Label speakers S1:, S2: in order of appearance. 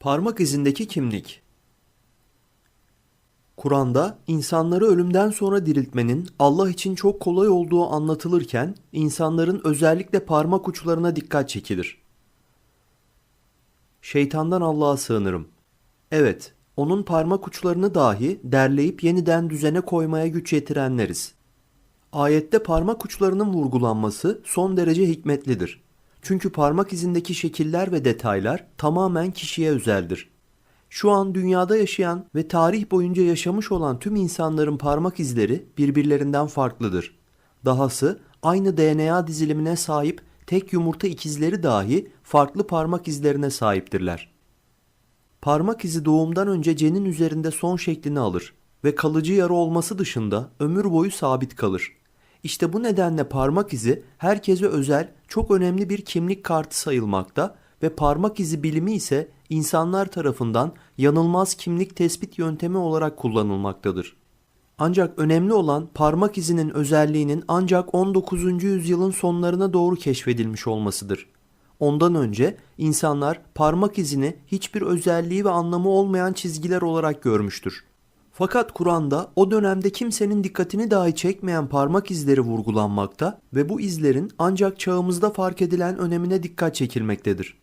S1: Parmak izindeki kimlik Kur'an'da insanları ölümden sonra diriltmenin Allah için çok kolay olduğu anlatılırken insanların özellikle parmak uçlarına dikkat çekilir. Şeytandan Allah'a sığınırım. Evet, onun parmak uçlarını dahi derleyip yeniden düzene koymaya güç yetirenleriz. Ayette parmak uçlarının vurgulanması son derece hikmetlidir. Çünkü parmak izindeki şekiller ve detaylar tamamen kişiye özeldir. Şu an dünyada yaşayan ve tarih boyunca yaşamış olan tüm insanların parmak izleri birbirlerinden farklıdır. Dahası aynı DNA dizilimine sahip tek yumurta ikizleri dahi farklı parmak izlerine sahiptirler. Parmak izi doğumdan önce cenin üzerinde son şeklini alır ve kalıcı yara olması dışında ömür boyu sabit kalır. İşte bu nedenle parmak izi herkese özel çok önemli bir kimlik kartı sayılmakta ve parmak izi bilimi ise insanlar tarafından yanılmaz kimlik tespit yöntemi olarak kullanılmaktadır. Ancak önemli olan parmak izinin özelliğinin ancak 19. yüzyılın sonlarına doğru keşfedilmiş olmasıdır. Ondan önce insanlar parmak izini hiçbir özelliği ve anlamı olmayan çizgiler olarak görmüştür. Fakat Kur'an'da o dönemde kimsenin dikkatini dahi çekmeyen parmak izleri vurgulanmakta ve bu izlerin ancak çağımızda fark edilen önemine dikkat çekilmektedir.